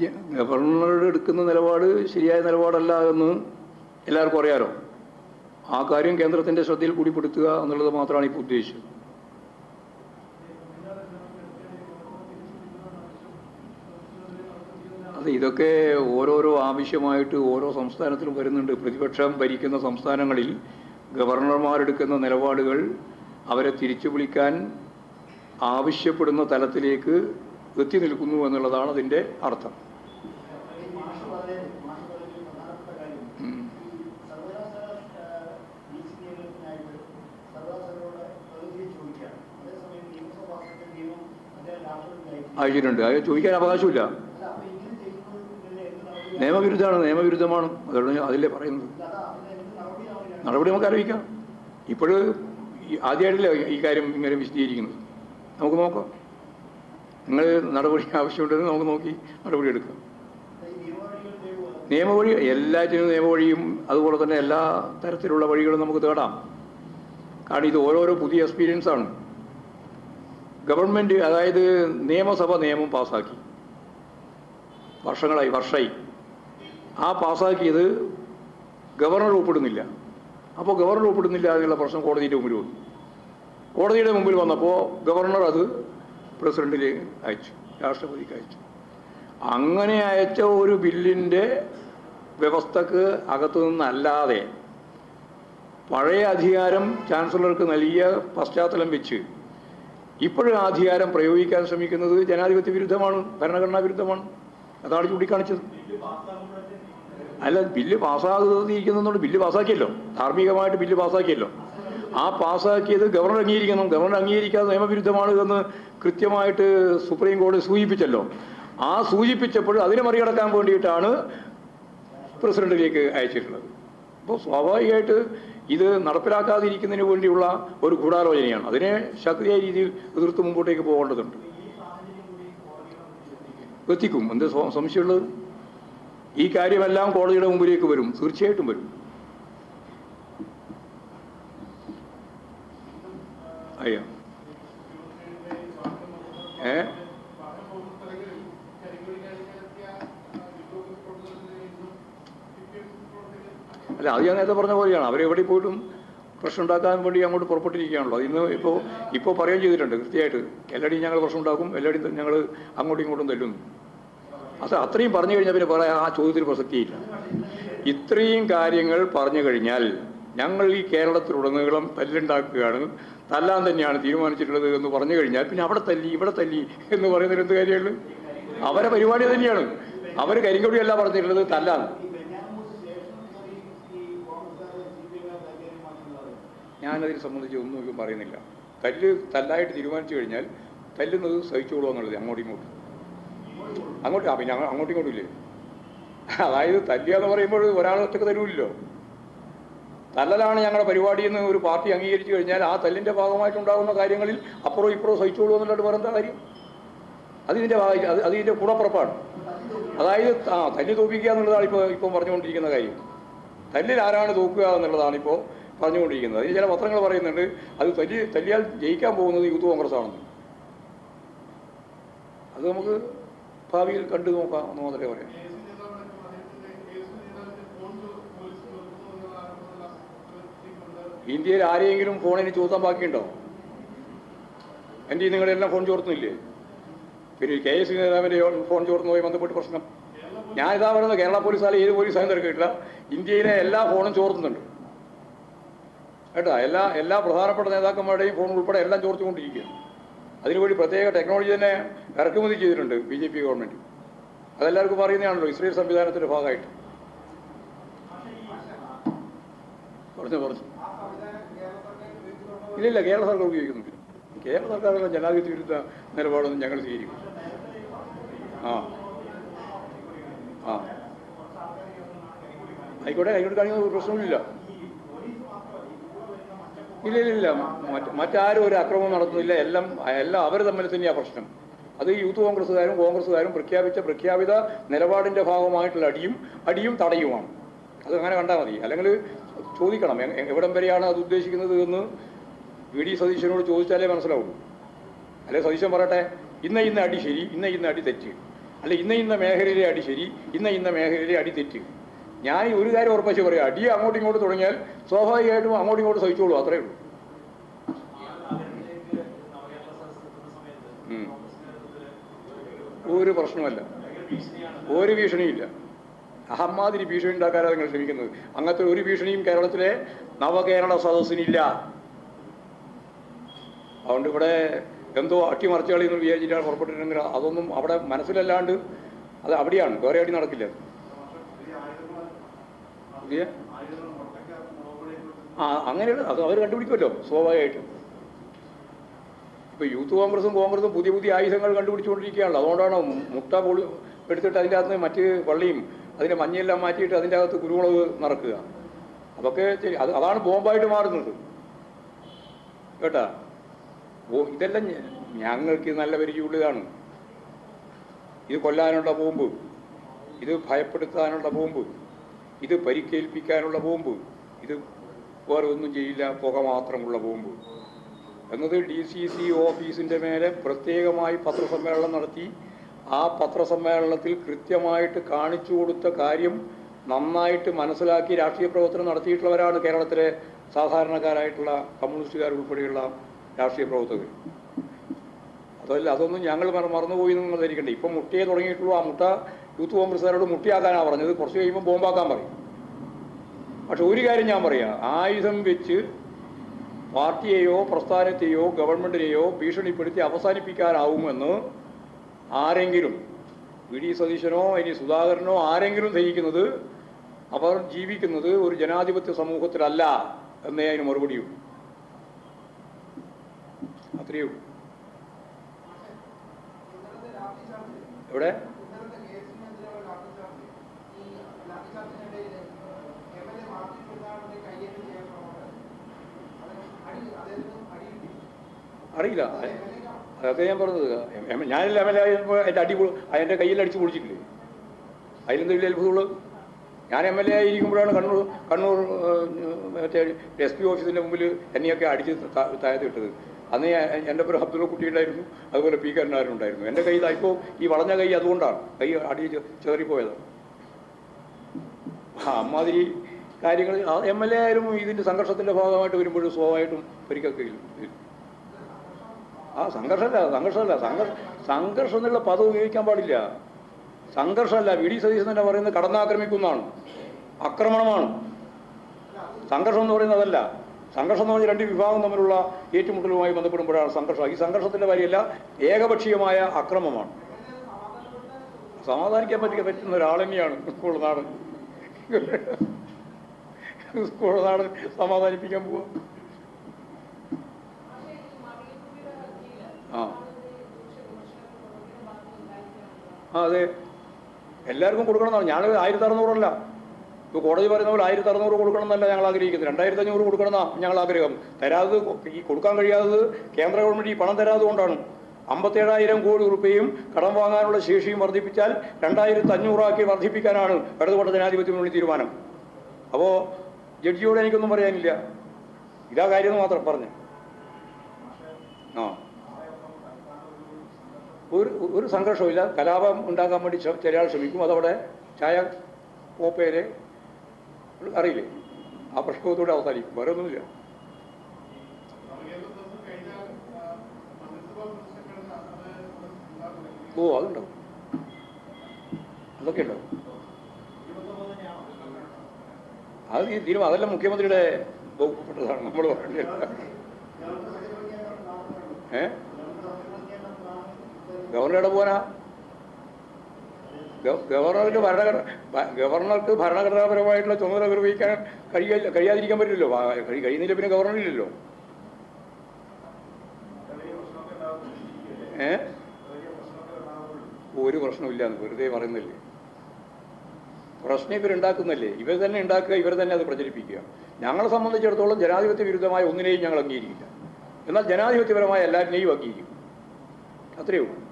Governor എടുക്കുന്ന നിലപാട് ശരിയായ നിലപാടല്ല എന്ന് എല്ലാവർക്കും അറിയാലോ. ആ കാര്യം കേന്ദ്രത്തിന്റെ ശ്രദ്ധയിൽ കൂടിപ്പെടുത്തുക എന്നുള്ളത് മാത്രമാണ് ഇപ്പോൾ ഉദ്ദേശിച്ചത്. അത് ഇതൊക്കെ ഓരോരോ ആവശ്യമായിട്ട് ഓരോ സംസ്ഥാനത്തിലും വരുന്നുണ്ട്. പ്രതിപക്ഷം ഭരിക്കുന്ന സംസ്ഥാനങ്ങളിൽ ഗവർണർമാരെടുക്കുന്ന നിലപാടുകൾ അവരെ തിരിച്ചു വിളിക്കാൻ ആവശ്യപ്പെടുന്ന തലത്തിലേക്ക് എത്തി നിൽക്കുന്നു എന്നുള്ളതാണ് അതിന്റെ അർത്ഥം. അയച്ചിട്ടുണ്ട് അത് ചോദിക്കാൻ അവകാശമില്ല. നിയമവിരുദ്ധമാണ് നിയമവിരുദ്ധമാണ്. അതുകൊണ്ട് അതിലേ പറയുന്നത്. നടപടി നമുക്ക് അറിയിക്കാം ഇപ്പോൾ ആദ്യമായിട്ടില്ല ഈ കാര്യം ഇങ്ങനെ വിശദീകരിക്കുന്നത്. നമുക്ക് നോക്കാം. നിങ്ങൾ നടപടി ആവശ്യമുണ്ടെങ്കിൽ നമുക്ക് നോക്കി നടപടി എടുക്കാം. നിയമവഴി എല്ലാറ്റിനും നിയമവഴിയും അതുപോലെ തന്നെ എല്ലാ തരത്തിലുള്ള വഴികളും നമുക്ക് തേടാം. കാരണം ഇത് ഓരോരോ പുതിയ എക്സ്പീരിയൻസാണ് ഗവൺമെന്റ് അതായത് നിയമസഭ നിയമം പാസ്സാക്കി വർഷങ്ങളായി വർഷമായി ആ പാസ്സാക്കിയത് ഗവർണർ ഒപ്പിടുന്നില്ല. അപ്പോൾ ഗവർണർ ഒപ്പിടുന്നില്ല എന്നുള്ള പ്രശ്നം കോടതിയുടെ മുമ്പിൽ വന്നു. കോടതിയുടെ മുമ്പിൽ വന്നപ്പോൾ ഗവർണർ അത് പ്രസിഡന്റിന് അയച്ചു രാഷ്ട്രപതിക്ക് അയച്ചു. അങ്ങനെ അയച്ച ഒരു ബില്ലിന്റെ വ്യവസ്ഥക്ക് അകത്തു നിന്നല്ലാതെ പഴയ അധികാരം ചാൻസലർക്ക് നൽകിയ പശ്ചാത്തലം വെച്ച് ഇപ്പോഴും അധികാരം പ്രയോഗിക്കാൻ ശ്രമിക്കുന്നത് ജനാധിപത്യ വിരുദ്ധമാണ് ഭരണഘടനാ വിരുദ്ധമാണ്. അതാണ് ചൂണ്ടിക്കാണിച്ചത്. അല്ല ബില്ല് പാസ്സാകുന്നതിരിക്കുന്നതുകൊണ്ട് ബില്ല് പാസ്സാക്കിയല്ലോ. ധാർമ്മികമായിട്ട് ബില്ല് പാസ്സാക്കിയല്ലോ. ആ പാസ്സാക്കിയത് ഗവർണർ അംഗീകരിക്കണം. ഗവർണർ അംഗീകരിക്കാതെ നിയമവിരുദ്ധമാണ് എന്ന് കൃത്യമായിട്ട് സുപ്രീം കോടതി സൂചിപ്പിച്ചല്ലോ. ആ സൂചിപ്പിച്ചപ്പോൾ അതിനെ മറികടക്കാൻ വേണ്ടിയിട്ടാണ് പ്രസിഡന്റിലേക്ക് അയച്ചിട്ടുള്ളത്. അപ്പോൾ സ്വാഭാവികമായിട്ട് ഇത് നടപ്പിലാക്കാതിരിക്കുന്നതിന് വേണ്ടിയുള്ള ഒരു ഗൂഢാലോചനയാണ്. അതിനെ ശക്തിയായ രീതിയിൽ എതിർത്ത് മുമ്പോട്ടേക്ക് പോകേണ്ടതുണ്ട്. എത്തിക്കും. എന്ത് സംശയമുള്ളത്? ഈ കാര്യമെല്ലാം കോടതിയുടെ മുമ്പിലേക്ക് വരും. തീർച്ചയായിട്ടും വരും. അയ്യോ ഏ അല്ല അത് ഞാൻ നേരത്തെ പറഞ്ഞ പോലെയാണ്. അവരെവിടെ പോയിട്ടും പ്രശ്നം ഉണ്ടാക്കാൻ വേണ്ടി അങ്ങോട്ട് പുറപ്പെട്ടിരിക്കുകയാണല്ലോ. ഇന്ന് ഇപ്പോൾ ഇപ്പോൾ പറയുകയും ചെയ്തിട്ടുണ്ട് കൃത്യമായിട്ട്. എല്ലായിടെയും ഞങ്ങൾ പ്രശ്നം ഉണ്ടാക്കും എല്ലായിടെയും ഞങ്ങൾ അങ്ങോട്ടും ഇങ്ങോട്ടും തല്ലും. അത് അത്രയും പറഞ്ഞു കഴിഞ്ഞാൽ പിന്നെ പറയാം ആ ചോദ്യത്തിൽ പ്രസക്തിയില്ല. ഇത്രയും കാര്യങ്ങൾ പറഞ്ഞു കഴിഞ്ഞാൽ ഞങ്ങൾ ഈ കേരളത്തിലുടനീളം തല്ലുണ്ടാക്കുകയാണ്. തല്ലാൻ തന്നെയാണ് തീരുമാനിച്ചിട്ടുള്ളത് എന്ന് പറഞ്ഞു കഴിഞ്ഞാൽ പിന്നെ അവിടെ തല്ലി ഇവിടെ തല്ലി എന്ന് പറയുന്നതിൽ എന്ത് കാര്യമുള്ളൂ അവരെ പരിപാടി തന്നെയാണ്. അവർ കരിങ്കൊടിയല്ല പറഞ്ഞിട്ടുള്ളത് തല്ലാൻ ഈ ബെന്യാമൂസ് ശേഷം മുതൽ ഈ കോൺഗ്രസ്സുകാരെ സി പി എമ്മുകാർ കൈകാര്യം മാറ്റുന്നത് ഞാനതിനെ സംബന്ധിച്ച് ഒന്നും പറയുന്നില്ല. തല്ല് തല്ലായിട്ട് തീരുമാനിച്ചു കഴിഞ്ഞാൽ തല്ലുന്നത് സഹിച്ചോളൂ എന്നുള്ളത് അങ്ങോട്ടും ഇങ്ങോട്ടും. അങ്ങോട്ട് പിന്നെ അങ്ങ- അങ്ങോട്ടും ഇങ്ങോട്ടും ഇല്ലേ? അതായത് തല്ലുക എന്ന് പറയുമ്പോൾ ഒരാൾ ഒറ്റയ്ക്ക് തരൂല്ലോ തല്ലലാണ് ഞങ്ങളുടെ പരിപാടി എന്ന് ഒരു പാർട്ടി അംഗീകരിച്ചു കഴിഞ്ഞാൽ ആ തല്ലിന്റെ ഭാഗമായിട്ടുണ്ടാകുന്ന കാര്യങ്ങളിൽ അപ്പുറവും ഇപ്പുറവും സഹിച്ചോളൂ എന്നുള്ളത് വേറെന്താ കാര്യം? അതിതിന്റെ ഭാഗം അത് അതിന്റെ കൂടപ്പുറപ്പാണ്. അതായത് ആ തല്ലി തോപ്പിക്കുക എന്നുള്ളതാണ് ഇപ്പോൾ ഇപ്പം പറഞ്ഞുകൊണ്ടിരിക്കുന്ന കാര്യം. തല്ലിൽ ആരാണ് തോക്കുക എന്നുള്ളതാണ് ഇപ്പോൾ പറഞ്ഞുകൊണ്ടിരിക്കുന്നത്. അതിന് ചില പത്രങ്ങൾ പറയുന്നുണ്ട് അത് തല്ലി തല്ലിയാൽ ജയിക്കാൻ പോകുന്നത് യൂത്ത് കോൺഗ്രസ് ആണെന്ന് അത് നമുക്ക് ഭാവിയിൽ കണ്ടു നോക്കാം എന്ന് മാത്രമേ പറയാം. ഇന്ത്യയിൽ ആരെയെങ്കിലും ഫോണിന് ചോദിക്കാൻ ബാക്കിയുണ്ടോ? എന്റെ നിങ്ങളെല്ലാം ഫോൺ ചോർത്തുന്നില്ലേ? പിന്നെ കെ എസ് നേതാവിന്റെ ഫോൺ ചോർന്നുമായി ബന്ധപ്പെട്ട് പ്രശ്നം. ഞാൻ ഇതാ പറയുന്നത് കേരള പോലീസാലും ഏത് പോലീസായാലും തിരക്കിട്ടില്ല. ഇന്ത്യയിലെ എല്ലാ ഫോണും ചോർത്തുന്നുണ്ട്. കേട്ടോ എല്ലാ എല്ലാ പ്രധാനപ്പെട്ട നേതാക്കന്മാരുടെയും ഫോൺ ഉൾപ്പെടെ എല്ലാം ചോർച്ചുകൊണ്ടിരിക്കുകയാണ് അതിനുവേണ്ടി പ്രത്യേക ടെക്നോളജി തന്നെ ഇറക്കുമതി ചെയ്തിട്ടുണ്ട് ബി ജെ പി ഗവൺമെന്റ് അതെല്ലാവർക്കും അറിയുന്നതാണല്ലോ ഇസ്രയേൽ സംവിധാനത്തിന്റെ ഭാഗമായിട്ട്. പറഞ്ഞു പറഞ്ഞു. ഇല്ലില്ല കേരള സർക്കാർ ഉപയോഗിക്കുന്നുണ്ട്. കേരള സർക്കാരുള്ള ജനാധിപത്യ വിരുദ്ധ നിലപാടൊന്നും ഞങ്ങൾ സ്വീകരിക്കും ആ. ആ. ആയിക്കോട്ടെ ആയിക്കോട്ടെ കാണിക്കുന്ന പ്രശ്നമില്ല. ഇല്ല ഇല്ല ഇല്ല മറ്റാരും ഒരു അക്രമം നടത്തുന്നില്ല. എല്ലാം എല്ലാം അവർ തമ്മിൽ തന്നെയാണ് പ്രശ്നം. അത് യൂത്ത് കോൺഗ്രസ്സുകാരും കോൺഗ്രസ്സുകാരും പ്രഖ്യാപിച്ച പ്രഖ്യാപിത നിലപാടിന്റെ ഭാഗമായിട്ടുള്ള അടിയും അടിയും തടയുമാണ്. അത് അങ്ങനെ കണ്ടാൽ മതി. അല്ലെങ്കിൽ ചോദിക്കണം എവിടം വരെയാണ് അത് ഉദ്ദേശിക്കുന്നത് എന്ന് വി ഡി സതീശനോട് ചോദിച്ചാലേ മനസ്സിലാവുള്ളൂ. അല്ലെ സതീശൻ പറയട്ടെ ഇന്ന ഇന്ന അടി ശരി ഇന്ന ഇന്ന അടി തെറ്റ്. അല്ലെ ഇന്ന ഇന്ന മേഖലയിലെ അടി ശരി ഇന്ന ഇന്ന മേഖലയിലെ അടി തെറ്റ്. ഞാൻ ഒരു കാര്യം ഉറപ്പിച്ച് പറയാം. അടി അങ്ങോട്ടും ഇങ്ങോട്ട് തുടങ്ങിയാൽ സ്വാഭാവികമായിട്ടും അങ്ങോട്ടും ഇങ്ങോട്ട് സഹിച്ചോളൂ അത്രേ ഉള്ളൂ. ഒരു പ്രശ്നമല്ല ഒരു ഭീഷണിയില്ല. അഹമ്മാതിരി ഭീഷണി ഉണ്ടാക്കാനാണ് നിങ്ങൾ ശ്രമിക്കുന്നത്. അങ്ങനത്തെ ഒരു ഭീഷണിയും കേരളത്തിലെ നവകേരള സദസ്സിനില്ല. അതുകൊണ്ട് ഇവിടെ എന്തോ അട്ടിമറിച്ചുകളി എന്ന് വിചാരിച്ചിട്ടാണ് പുറപ്പെട്ടിട്ടുണ്ടെങ്കിൽ അതൊന്നും അവിടെ മനസ്സിലല്ലാണ്ട് അത് അവിടെയാണ്. വേറെ അടി നടക്കില്ല. ആ അങ്ങനെയുള്ള അത് അവർ കണ്ടുപിടിക്കുമല്ലോ സ്വാഭാവികമായിട്ടും. ഇപ്പോൾ യൂത്ത് കോൺഗ്രസും കോൺഗ്രസും പുതിയ പുതിയ ആയുധങ്ങൾ കണ്ടുപിടിച്ചുകൊണ്ടിരിക്കുകയാണല്ലോ. അതുകൊണ്ടാണ് മുട്ട പൊളി എടുത്തിട്ട് അതിന്റെ അകത്ത് മറ്റ് വള്ളിയും അതിന്റെ മഞ്ഞയെല്ലാം മാറ്റിയിട്ട് അതിന്റെ അകത്ത് കുരുമുളക് നടക്കുക അതൊക്കെ ശരി അത് അതാണ് ബോംബായിട്ട് മാറുന്നത്. കേട്ടാ? ഓ ഇതെല്ലാം ഞങ്ങൾക്ക് നല്ല പരിചയമുള്ളതാണ്. ഇത് കൊല്ലാനുള്ള ബോംബ്. ഇത് ഭയപ്പെടുത്താനുള്ള ബോംബ്. ഇത് പരിക്കേൽപ്പിക്കാനുള്ള ബോംബ്. ഇത് വേറെ ഒന്നും ചെയ്യില്ല പുക മാത്രമുള്ള ബോംബ്. എന്നത് ഡി സി സി ഓഫീസിന്റെ മേലെ പ്രത്യേകമായി പത്രസമ്മേളനം നടത്തി. ആ പത്രസമ്മേളനത്തിൽ കൃത്യമായിട്ട് കാണിച്ചു കൊടുത്ത കാര്യം നന്നായിട്ട് മനസ്സിലാക്കി രാഷ്ട്രീയ പ്രവർത്തനം നടത്തിയിട്ടുള്ളവരാണ് കേരളത്തിലെ സാധാരണക്കാരായിട്ടുള്ള കമ്മ്യൂണിസ്റ്റുകാർ ഉൾപ്പെടെയുള്ള രാഷ്ട്രീയ പ്രവർത്തകർ. അതല്ല അതൊന്നും ഞങ്ങൾ മറ- മറന്നുപോയി എന്ന് ധരിക്കണ്ടേ. ഇപ്പം മുട്ടയെ തുടങ്ങിയിട്ടുള്ളൂ. ആ മുട്ട യൂത്ത് കോൺഗ്രസ്സുകാരോട് മുട്ടിയാക്കാനാണ് പറഞ്ഞത്. കുറച്ച് കഴിയുമ്പോൾ ബോംബാക്കാൻ പറയും. പക്ഷെ ഒരു കാര്യം ഞാൻ പറയാം. ആയുധം വെച്ച് പാർട്ടിയെയോ പ്രസ്ഥാനത്തെയോ ഗവൺമെന്റിനെയോ ഭീഷണിപ്പെടുത്തി അവസാനിപ്പിക്കാനാവുമെന്ന് ആരെങ്കിലും വി. ഡി. സതീശനോ ഇനി സുധാകരനോ ആരെങ്കിലും ധരിക്കുന്നത് അവർ ജീവിക്കുന്നത് ഒരു ജനാധിപത്യ സമൂഹത്തിലല്ല എന്നേ അതിന് മറുപടിയുള്ളൂ അത്രയേ ഉള്ളൂ. എവിടെ ഇന്നലത്തെ കേസിനെതിരെയുള്ള ലാത്തി ചാർജ് ഈ ലാത്തി ചാർജിനിടയിൽ എം എൽ എ മാർട്ടിൻ പെരുന്നാളിന്റെ കയ്യേറ്റം ചെയ്യാൻ ശ്രമമുണ്ട് അതിന് അടി അദ്ദേഹത്തിന് അടി കിട്ടി അറിയില്ല. അതൊക്കെ ഞാൻ പറഞ്ഞത്. ഞാനല്ല എം എൽ എ ആയപ്പോൾ എന്റെ അടി എന്റെ കയ്യിൽ അടിച്ച് പൊളിച്ചിട്ടില്ലേ? അതിലെന്തെങ്കിലും അത്ഭുതമുള്ളൂ ഞാൻ എം എൽ എ ആയിരിക്കുമ്പോഴാണ് കണ്ണൂർ കണ്ണൂർ മറ്റേ എസ് പി ഓഫീസിന്റെ മുമ്പിൽ എന്നെയൊക്കെ അടിച്ച് ത- താഴത്ത് ഇട്ടത് അന്ന് എന്റെ പേര് അബ്ദുള്ള കുട്ടിയുണ്ടായിരുന്നു. അതുപോലെ പി കരുണാരുണ്ടായിരുന്നു എന്റെ കൈ ഇപ്പോൾ ഈ വളഞ്ഞ കൈ അതുകൊണ്ടാണ്. കൈ അടി ചേറിപ്പോയത്. അമ്മാതിരി കാര്യങ്ങൾ എം എൽ എ ആയാലും ഇതിന്റെ സംഘർഷത്തിന്റെ ഭാഗമായിട്ട് വരുമ്പോഴും സ്വാഭാവികമായിട്ടും വരും. ആ സംഘർഷമല്ല സംഘർഷമല്ല. സംഘർഷ സംഘർഷം എന്നുള്ള പദം ഉപയോഗിക്കാൻ പാടില്ല. സംഘർഷമല്ല. വി. ഡി. സതീശൻ തന്നെ പറയുന്നത് കടന്നാക്രമിക്കുന്നതാണ്. ആക്രമണമാണ്. സംഘർഷം എന്ന് പറയുന്നത് അതല്ല. സംഘർഷം എന്ന് പറഞ്ഞാൽ രണ്ട് വിഭാഗം തമ്മിലുള്ള ഏറ്റുമുട്ടലുമായി ബന്ധപ്പെടുമ്പോഴാണ് സംഘർഷം. ഈ സംഘർഷത്തിന്റെ കാര്യമല്ല ഏകപക്ഷീയമായ അക്രമമാണ് സമാധാനിക്കാൻ പറ്റിയ പറ്റുന്ന ഒരാൾ തന്നെയാണ് സ്കൂൾ നാട് സ്കൂൾ നാട് സമാധാനിപ്പിക്കാൻ പോവാ. ആ. അതെ. എല്ലാവർക്കും കൊടുക്കണമെന്നാണ്. ഞാൻ ആയിരത്തി അറുന്നൂറല്ല ഇപ്പോൾ കോടതി പറയുന്ന പോലെ ആയിരത്തി അറുന്നൂറ് കൊടുക്കണം എന്നല്ല ഞങ്ങൾ ആഗ്രഹിക്കുന്നത്. രണ്ടായിരത്തി അഞ്ഞൂറ് കൊടുക്കണമെന്നാണ് ഞങ്ങൾ ആഗ്രഹം. തരാത് ഈ കൊടുക്കാൻ കഴിയാത്തത് കേന്ദ്ര ഗവൺമെന്റ് ഈ പണം തരാതെ കൊണ്ടാണ്. അമ്പത്തേഴായിരം കോടി റുപ്യയും കടം വാങ്ങാനുള്ള ശേഷിയും വർദ്ധിപ്പിച്ചാൽ രണ്ടായിരത്തി അഞ്ഞൂറാക്കി വർദ്ധിപ്പിക്കാനാണ് ഇടതുപക്ഷ ജനാധിപത്യ മുന്നണി തീരുമാനം. അപ്പോൾ ജഡ്ജിയോട് എനിക്കൊന്നും പറയാനില്ല. ഇതാ കാര്യം മാത്രം പറഞ്ഞു. ആ. ഒരു ഒരു സംഘർഷമില്ല കലാപം ഉണ്ടാക്കാൻ വേണ്ടി ചില ശ്രമിക്കും. അതവിടെ ചായ കോപ്പയിലെ അറിയില്ലേ? ആ പ്രശ്നത്തോടെ അവസാനിക്കും. വേറെ ഒന്നുമില്ല. ഓ അതുണ്ടാവും അതൊക്കെ ഉണ്ടാവും അത് ഈ തീരുമാനം അതെല്ലാം മുഖ്യമന്ത്രിയുടെ വകുപ്പപ്പെട്ടതാണ് നമ്മൾ പറഞ്ഞില്ല ഏ? ഗവർണറുടെ പോനാ ഗവർണർക്ക് ഭരണഘടന ഗവർണർക്ക് ഭരണഘടനാപരമായിട്ടുള്ള ചുമതല നിർവഹിക്കാൻ കഴിയില്ല കഴിയാതിരിക്കാൻ പറ്റില്ലല്ലോ. കഴിയുന്നില്ല പിന്നെ ഗവർണറില്ലല്ലോ ഏ? ഒരു പ്രശ്നമില്ല എന്ന് വെറുതെ പറയുന്നില്ലേ പ്രശ്നം ഇവരുണ്ടാക്കുന്നല്ലേ ഇവർ തന്നെ ഉണ്ടാക്കുക ഇവർ തന്നെ അത് പ്രചരിപ്പിക്കുക. ഞങ്ങളെ സംബന്ധിച്ചിടത്തോളം ജനാധിപത്യ വിരുദ്ധമായ ഒന്നിനെയും ഞങ്ങൾ അംഗീകരിക്കില്ല. എന്നാൽ ജനാധിപത്യപരമായ എല്ലാവരിനെയും അംഗീകരിക്കും. അത്രയേ ഉള്ളൂ.